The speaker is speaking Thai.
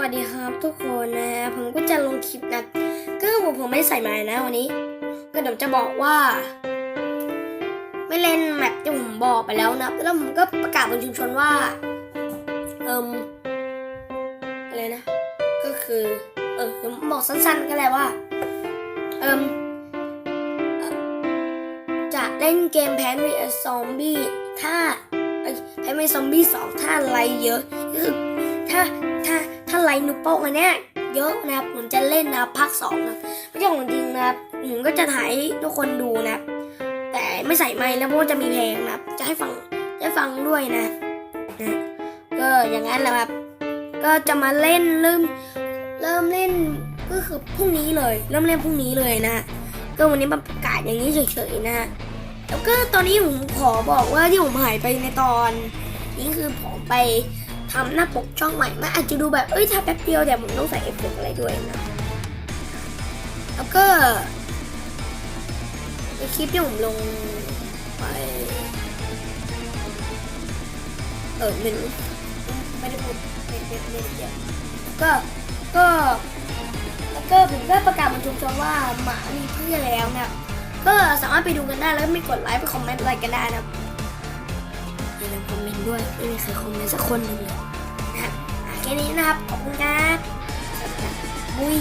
วัสดีครับทุกคนนะผมก็จะลงคลิปนะก็ผมผมไม่ใส่ไม้นะวันนี้ ก็เดี๋ยวจะบอกว่า ไม่เล่นแมปที่ผมบอกไปแล้วนะแล้วผมก็ประกาศบนชุมชนว่า เอิมอะไรนะ ก็คือเออผมบอกสั้นๆก็แล้วว่า เอิมจะเล่นเกมแพนวีซอมบี้ถ้าเอ้ยแพนวีซอมบี้สองถ้าไลค์เยอะก็คือถ้าถ้าถ้า ไลค์นุโป้งอันเนี้ยเยอะนะครับผมจะเล่นนะภาคสองนะไม่ใช่ของจริงนะครับผมก็จะถ่ายทุกคนดูนะ แต่ไม่ใส่ไมค์แล้วเพราะจะมีเพลงนะครับ จะให้ฟังจะให้ฟังด้วยนะนะก็อย่างนั้นแหละครับ ก็จะมาเล่นเริ่มเริ่มเล่นก็คือพรุ่งนี้เลย เริ่มเล่นพรุ่งนี้เลยนะก็วันนี้ประกาศอย่างนี้เฉยๆนะแล้วก็ตอนนี้ผมขอบอกว่าที่ผมหายไปในตอน นี้คือผมไป ทำหน้าปกช่องใหม่มันอาจจะดูแบบเอ้ยถ้าแป๊บเดียวแต่ผมต้องใส่เอฟเฟกต์อะไรด้วยนะแล้วก็คลิปที่ผมลงไปเออไม่รู้ไม่ได้พูดไม่ไม่ไม่ได้เกี่ยวก็ก็แล้วก็ผมก็ประกาศบนชุมชนว่าหมามีเพื่อนแล้วนะครับก็สามารถไปดูกันได้แล้วไม่กดไลค์ไปคอมเมนต์อะไรกันได้นะครับ อย่าลืมคอมเมนต์ด้วยไม่มีใครคอมเมนต์สักคนหนึ่งเลยนะครับแค่นี้นะครับ ขอบคุณครับบุย